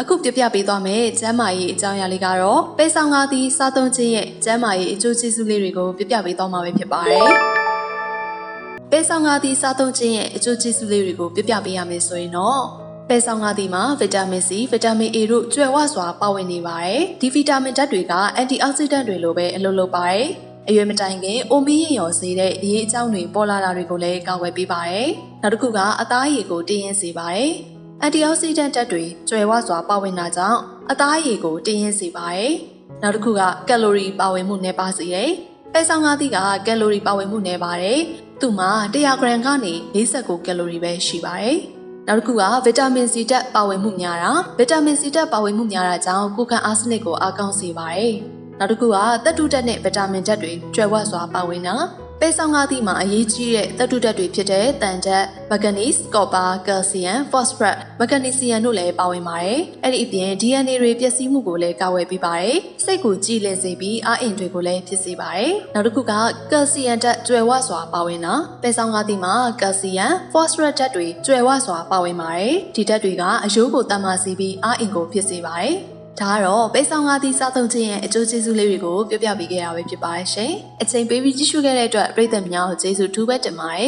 အခုပြပြပေးသွားမယ်ကျမ်းမာရေးအကြောင်းအရာလေးကတော့ပဲဆောင်ကားသည့်စားသုံးခြင်းရဲ့ကျမ်းမာရေးအကျိုးကျေးဇူးလေးတွေကိုပြပြပေးသွားမှာပဲဖြစ်ပါတယ်။ပဲဆောင်ကားသည့်စားသုံးခြင်းရဲ့အကျိုးကျေးဇူးလေးတွေကိုပြပြပေးရမယ်ဆိုရင်တော့ပဲဆောင်ကားသည့်မှာဗီတာမင် C ဗီတာမင် A တို့ကျွယ်ဝစွာပါဝင်နေပါတယ်။ဒီဗီတာမင်ဓာတ်တွေကအန်တီအောက်ဆီဒန့်တွေလိုပဲအလုပ်လုပ်ပါတယ်။အရွယ်မတိုင်ခင်အိုမီရင်ရော်စေတဲ့အရေးအကြောင်းတွေပေါ်လာတာတွေကိုလည်းကာကွယ်ပေးပါတယ်။နောက်တစ်ခုကအသားရည်ကိုတင်းရင်စေပါတယ်။ အန်တီအောက်ဆီဒန့်ဓာတ်တွေကျွယ်ဝစွာပါဝင်တာကြောင့်အသားအရည်ကိုတင်းရင်းစေပါတယ်။နောက်တစ်ခုကကယ်လိုရီပါဝင်မှုနည်းပါးစေတယ်။ပဲဆောင်ကားသီးကကယ်လိုရီပါဝင်မှုနည်းပါတယ်။သူ့မှာ100ဂရမ်ကနေ49ကယ်လိုရီပဲရှိပါတယ်။နောက်တစ်ခုကဗီတာမင်စီဓာတ်ပါဝင်မှုများတာဗီတာမင်စီဓာတ်ပါဝင်မှုများတာကြောင့်ကိုယ်ခံအားစနစ်ကိုအားကောင်းစေပါတယ်။နောက်တစ်ခုကသက်တုဓာတ်နဲ့ဗီတာမင်ဓာတ်တွေကျွယ်ဝစွာပါဝင်တာ ပဲဆောင်ကားသီးမှာအရေးကြီးတဲ့သတ္တုဓာတ်တွေဖြစ်တဲ့တန်ဓာတ်၊မဂနီစ်၊ကော်ပါ၊ကယ်လ်ဆီယမ်၊ဖော့စဖရက်၊မဂနီဆီယမ်တို့လည်းပါဝင်ပါတယ်။အဲ့ဒီအပြင် DNA တွေပျက်စီးမှုကိုလည်းကာကွယ်ပေးပါတယ်။စိတ်ကိုကြည်လင်စေပြီးအားအင်တွေကိုလည်းဖြစ်စေပါတယ်။နောက်တစ်ခုကကယ်လ်ဆီယမ်ဓာတ်ကျွယ်ဝစွာပါဝင်တာ။ပဲဆောင်ကားသီးမှာကယ်လ်ဆီယမ်၊ဖော့စဖရက်ဓာတ်တွေကျွယ်ဝစွာပါဝင်ပါတယ်။ဒီဓာတ်တွေကအယိုးကိုတမ်းမာစေပြီးအားအင်ကိုဖြစ်စေပါတယ်။ ဒါကတော့ပဲဆောင်ကားသီးစားသုံးခြင်းရဲ့အကျိုးကျေးဇူးလေးတွေကို ပြပြပေးခဲ့တာပဲဖြစ်ပါတယ်ရှင်။အချိန်ပေးပြီးကြည့်ရှုခဲ့တဲ့အတွက်ပရိသတ်များကိုကျေးဇူးထူးပဲတင်ပါတယ်